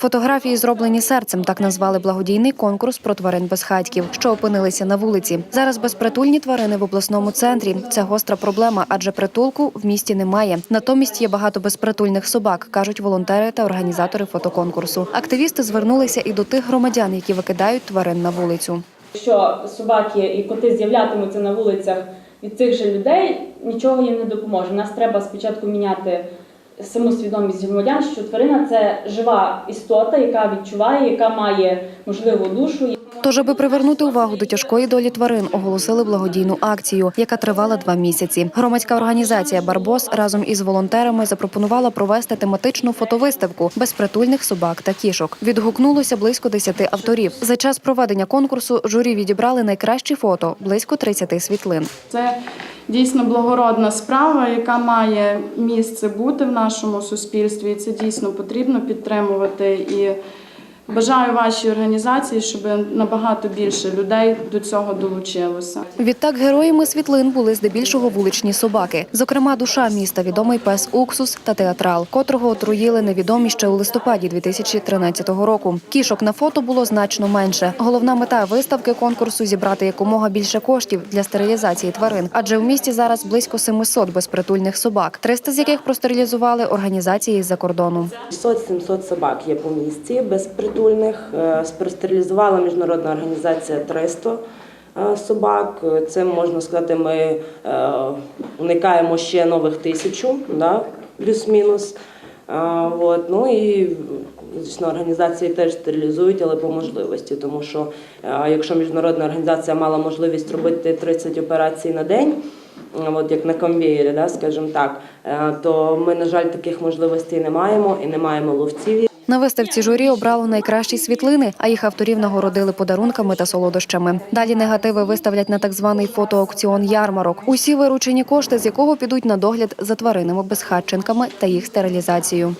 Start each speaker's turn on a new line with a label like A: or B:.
A: Фотографії зроблені серцем. Так назвали благодійний конкурс про тварин безхатьків, що опинилися на вулиці. Зараз безпритульні тварини в обласному центрі. Це гостра проблема, адже притулку в місті немає. Натомість є багато безпритульних собак, кажуть волонтери та організатори фотоконкурсу. Активісти звернулися і до тих громадян, які викидають тварин на вулицю.
B: Якщо собаки і коти з'являтимуться на вулицях від цих же людей, нічого їм не допоможе. Нас треба спочатку міняти саму свідомість громадян, що тварина це жива істота, яка відчуває, яка має можливо душу.
A: Тож, аби привернути увагу до тяжкої долі тварин, оголосили благодійну акцію, яка тривала два місяці. Громадська організація Барбос разом із волонтерами запропонувала провести тематичну фотовиставку безпритульних собак та кішок. Відгукнулося близько 10 авторів. За час проведення конкурсу журі відібрали найкращі фото близько 30 світлин.
C: Це дійсно благородна справа, яка має місце бути в нашому суспільстві. І це дійсно потрібно підтримувати. І бажаю вашій організації, щоб набагато більше людей до цього долучилося.
A: Відтак героями світлин були здебільшого вуличні собаки. Зокрема, душа міста відомий пес Уксус та театрал, котрого отруїли невідомі ще у листопаді 2013 року. Кішок на фото було значно менше. Головна мета виставки конкурсу зібрати якомога більше коштів для стерилізації тварин, адже в місті зараз близько 700 безпритульних собак, 300 з яких простерилізували організації з-за кордону.
D: 600-700 собак є по місті безпритульних. Е, Спростерилізувала міжнародна організація 300 е, собак. Це можна сказати, ми е, уникаємо ще нових тисячу, да, плюс-мінус. От. Ну і звісно, організації теж стерилізують, але по можливості, тому що якщо міжнародна організація мала можливість робити 30 операцій на день. От як на конвеєрі, да, скажімо так, то ми, на жаль, таких можливостей не маємо і не маємо ловців.
A: На виставці журі обрало найкращі світлини, а їх авторів нагородили подарунками та солодощами. Далі негативи виставлять на так званий фотоаукціон ярмарок. Усі виручені кошти, з якого підуть на догляд за тваринами безхатченками та їх стерилізацію.